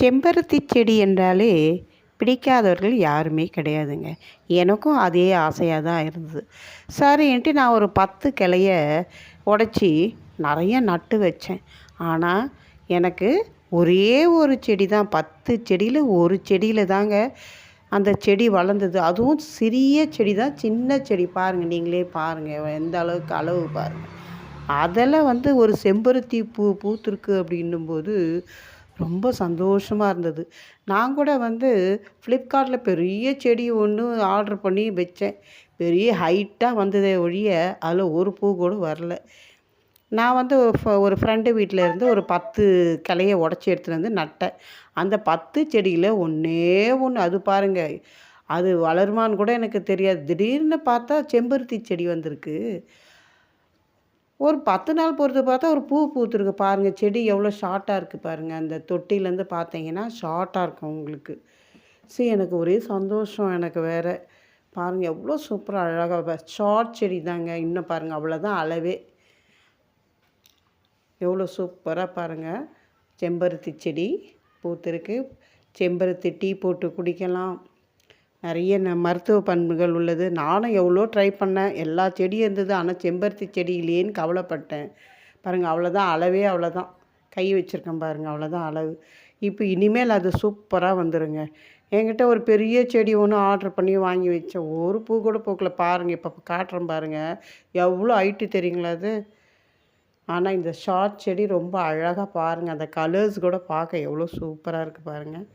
செம்பருத்தி செடி என்றாலே பிடிக்காதவர்கள் யாருமே கிடையாதுங்க. எனக்கும் அதே ஆசையாக தான் இருந்தது. சரின்ட்டு நான் ஒரு பத்து கிளைய உடச்சி நிறைய நட்டு வச்சேன். ஆனால் எனக்கு ஒரே ஒரு செடி தான். பத்து செடியில் ஒரு செடியில் தாங்க அந்த செடி வளர்ந்தது. அதுவும் சிறிய செடி தான். சின்ன செடி பாருங்கள் நீங்களே பாருங்கள் எந்த அளவுக்கு அளவு பாருங்கள் அதில் வந்து ஒரு செம்பருத்தி பூ பூத்திருக்கு அப்படின்னும்போது ரொம்ப சந்தோஷமாக இருந்தது. நான் கூட வந்து ஃப்ளிப்கார்ட்டில் பெரிய செடி ஒன்று ஆர்டர் பண்ணி வச்சேன். பெரிய ஹைட்டாக வந்ததே ஒழிய அதில் ஒரு பூ கூட வரல. நான் வந்து ஒரு ஃப்ரெண்டு வீட்டில் இருந்து ஒரு பத்து கிளையை உடச்சி எடுத்துகிட்டு வந்து நட்டேன். அந்த பத்து செடியில் ஒன்றே ஒன்று அது பாருங்கள் அது வளருமான்னு கூட எனக்கு தெரியாது. திடீர்னு பார்த்தா செம்பருத்தி செடி வந்திருக்கு. ஒரு பத்து நாள் பொறுத்து பார்த்தா ஒரு பூ பூத்துருக்கு பாருங்கள் செடி எவ்வளோ ஷார்ட்டாக இருக்குது பாருங்கள் அந்த தொட்டிலேருந்து பார்த்தீங்கன்னா ஷார்ட்டாக இருக்கும் உங்களுக்கு. சரி எனக்கு ஒரே சந்தோஷம். எனக்கு வேறு பாருங்கள் எவ்வளோ சூப்பராக அழகாக ஷார்ட் செடி தாங்க. இன்னும் பாருங்கள் அவ்வளோதான் அளவே. எவ்வளோ சூப்பராக பாருங்கள் செம்பருத்தி செடி பூத்துருக்கு. செம்பருத்தி டீ போட்டு குடிக்கலாம். நிறைய ந மருத்துவ பண்புகள் உள்ளது. நானும் எவ்வளோ ட்ரை பண்ணேன். எல்லா செடியும் இருந்தது. ஆனால் செம்பருத்தி செடி இல்லையேன்னு கவலைப்பட்டேன். பாருங்கள் அவ்வளோதான் அளவே அவ்வளோதான் கை வச்சுருக்கேன் பாருங்கள் அவ்வளோதான் அளவு. இப்போ இனிமேல் அது சூப்பராக வந்துடுங்க என்கிட்ட ஒரு பெரிய செடி ஒன்று ஆர்டர் பண்ணி வாங்கி வச்சேன். ஒரு பூ கூட பூக்களை பாருங்கள் இப்போ காட்டுறேன் பாருங்கள் எவ்வளோ ஹைட்டு தெரியுங்களா அது? ஆனால் இந்த ஷார்ட் செடி ரொம்ப அழகாக பாருங்கள் அந்த கலர்ஸ் கூட பார்க்க எவ்வளோ சூப்பராக இருக்குது பாருங்கள்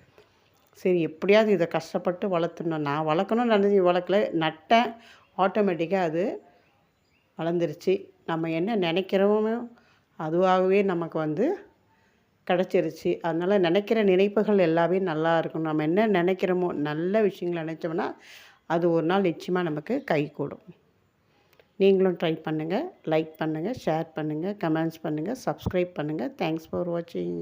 சரி எப்படியாவது இதை கஷ்டப்பட்டு வளர்த்துணும் நான் வளர்க்கணும்னு நினச்சி வளர்க்கல. நட்டேன். ஆட்டோமேட்டிக்காக அது வளர்ந்துருச்சு. நம்ம என்ன நினைக்கிறோமோ அதுவாகவே நமக்கு வந்து கிடச்சிருச்சு. அதனால் நினைக்கிற நினைப்புகள் எல்லாமே நல்லா இருக்கும் நம்ம என்ன நினைக்கிறோமோ நல்ல விஷயங்கள் நினச்சோம்னா அது ஒரு நாள் நிச்சயமாக நமக்கு கை கூடும் நீங்களும் ட்ரை பண்ணுங்கள் லைக் பண்ணுங்கள் ஷேர் பண்ணுங்கள் கமெண்ட்ஸ் பண்ணுங்கள் சப்ஸ்கிரைப் பண்ணுங்கள் தேங்க்ஸ் ஃபார் வாட்சிங்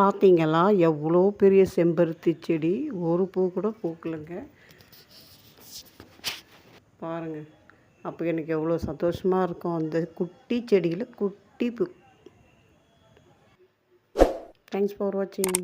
பார்த்தீங்களா? எவ்வளோ பெரிய செம்பருத்தி செடி? ஒரு பூ கூட பூக்கலைங்க. பாருங்கள் அப்போ எனக்கு எவ்வளோ சந்தோஷமாக இருக்கும். அந்த குட்டி செடியில் குட்டி பூ. தேங்க்ஸ் ஃபார் வாட்சிங்